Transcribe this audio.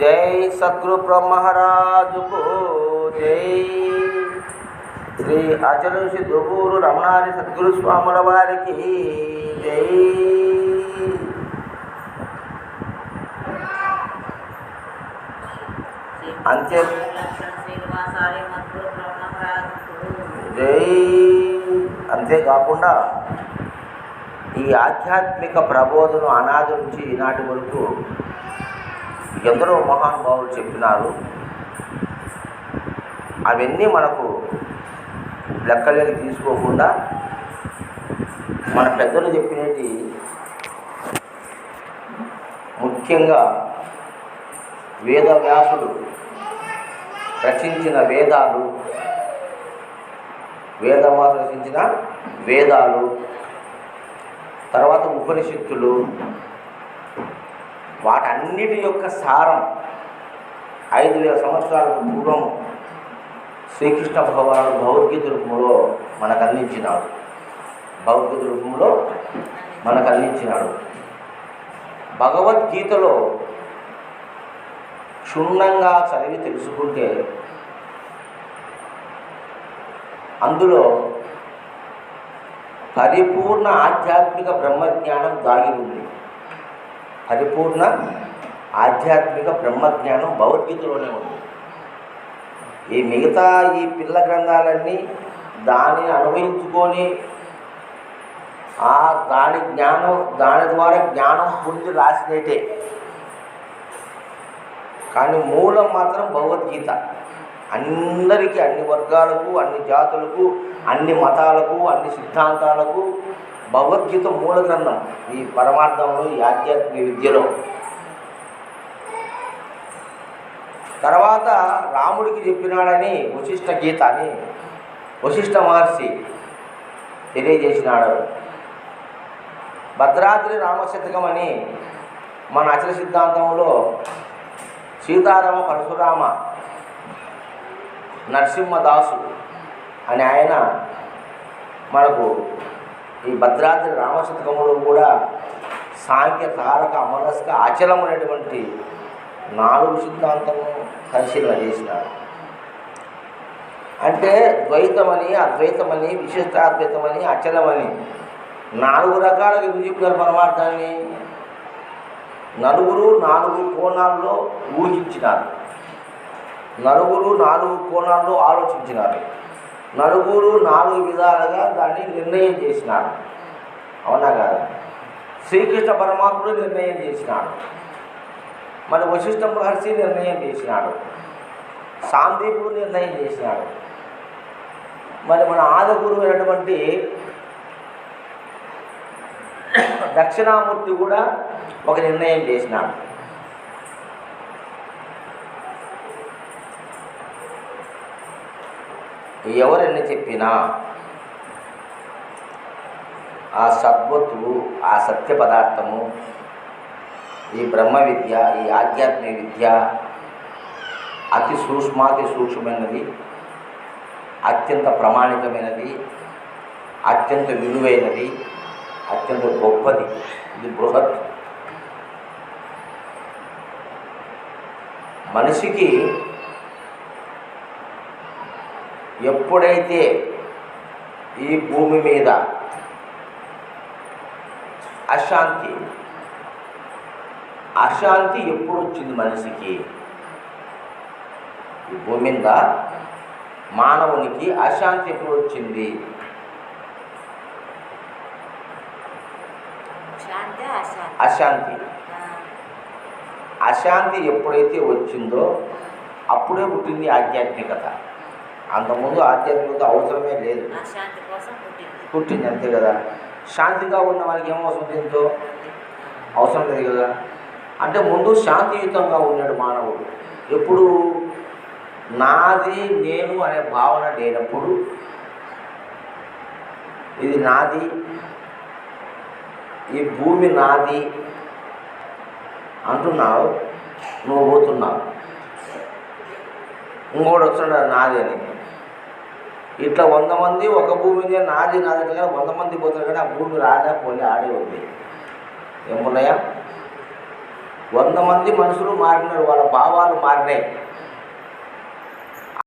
జై సద్గురు బ్రహ్మరాజుకు జై. శ్రీ అచల శ్రీ దుగూరు రమణారి సద్గురు స్వాముల వారికి జై. అంతే. జై. అంతేకాకుండా ఈ ఆధ్యాత్మిక ప్రబోధను అనాది నుంచి ఈనాటి వరకు ఎందరో మహానుభావులు చెప్పినారు. అవన్నీ మనకు లెక్కలేని తీసుకోకుండా మన పెద్దలు చెప్పినవి ముఖ్యంగా వేదవ్యాసుడు రచించిన వేదాలు వేదవాసు రచించిన వేదాలు తర్వాత ఉపనిషత్తులు వాటన్నిటి యొక్క సారం ఐదు వేల సంవత్సరాల పూర్వం శ్రీకృష్ణ భగవానుడు భగవద్గీత రూపంలో మనకు అందించినాడు. భగవద్గీత రూపంలో మనకు అందించినాడు. భగవద్గీతలో క్షుణ్ణంగా చదివి తెలుసుకుంటే అందులో పరిపూర్ణ ఆధ్యాత్మిక బ్రహ్మజ్ఞానం దాగి ఉంది. పరిపూర్ణ ఆధ్యాత్మిక బ్రహ్మజ్ఞానం భగవద్గీతలోనే ఉంది. ఈ మిగతా ఈ పిల్ల గ్రంథాలన్నీ దానిని అనుభవించుకొని ఆ దాని జ్ఞానం దాని ద్వారా జ్ఞానం పొంది రాసినట్టే. కానీ మూలం మాత్రం భగవద్గీత. అందరికీ అన్ని వర్గాలకు అన్ని జాతులకు అన్ని మతాలకు అన్ని సిద్ధాంతాలకు భగవద్గీత మూల గ్రంథం ఈ పరమార్థంలో ఈ ఆధ్యాత్మిక విద్యలో. తర్వాత రాముడికి చెప్పినాడని వశిష్ఠ గీత అని వశిష్ఠ మహర్షి తెలియజేసినాడు. భద్రాద్రి రామశతకం అని మన అచల సిద్ధాంతంలో సీతారామ పరశురామ నరసింహదాసు అని ఆయన మనకు ఈ భద్రాద్రి రామశతకంలో కూడా సాంఖ్య తారక అమరస్క అచలమైనటువంటి నాలుగు సిద్ధాంతము పరిశీలన చేసినారు. అంటే ద్వైతమని అద్వైతమని విశిష్టాద్వైతమని అచలమని నాలుగు రకాలుగా ఎందుకు చెప్పినారు పరమార్థాన్ని. నలుగురు నాలుగు కోణాల్లో ఊహించినారు. నలుగురు నాలుగు కోణాల్లో ఆలోచించినారు. నలుగురు నాలుగు విధాలుగా దాన్ని నిర్ణయం చేసినాడు. అవునా కాదా? శ్రీకృష్ణ పరమాత్ముడు నిర్ణయం చేసినాడు. మరి వశిష్ఠ మహర్షి నిర్ణయం చేసినాడు. సాందీపుడు నిర్ణయం చేసినాడు. మరి మన ఆద అయినటువంటి దక్షిణామూర్తి కూడా ఒక నిర్ణయం చేసినాడు. ఎవరెన్ని చెప్పినా ఆ సద్వత్తు ఆ సత్య పదార్థము ఈ బ్రహ్మ విద్య ఈ ఆధ్యాత్మిక విద్య అతి సూక్ష్మాతి సూక్ష్మమైనది అత్యంత ప్రామాణికమైనది అత్యంత విలువైనది అత్యంత గొప్పది. ఇది బృహత్. మనిషికి ఎప్పుడైతే ఈ భూమి మీద అశాంతి అశాంతి ఎప్పుడు వచ్చింది మనిషికి? ఈ భూమి మీద మానవునికి అశాంతి ఎప్పుడు వచ్చింది? శాంతి అశాంతి. అశాంతి ఎప్పుడైతే వచ్చిందో అప్పుడే పుట్టింది ఆధ్యాత్మికత. అంతకుముందు ఆధ్యాత్మికత అవసరమే లేదు. పుట్టింది. అంతే కదా. శాంతిగా ఉన్న వారికి ఏం అవసరం దీంతో? అవసరం లేదు కదా. అంటే ముందు శాంతియుతంగా ఉన్నాడు మానవుడు. ఎప్పుడు నాది నేను అనే భావన లేనప్పుడు ఇది నాది ఈ భూమి నాది అంటున్నావు నువ్వు పోతున్నావు. ఇంకోటి వస్తున్నాడు నాది అని. ఇట్లా వంద మంది ఒక భూమి మీద నాది నాది కానీ వంద మంది పోతారు కానీ ఆ భూమి రాడా పోలే ఆడే ఉంది. ఏమున్నాయా? వంద మంది మనుషులు మారినారు వాళ్ళ భావాలు మారినాయి.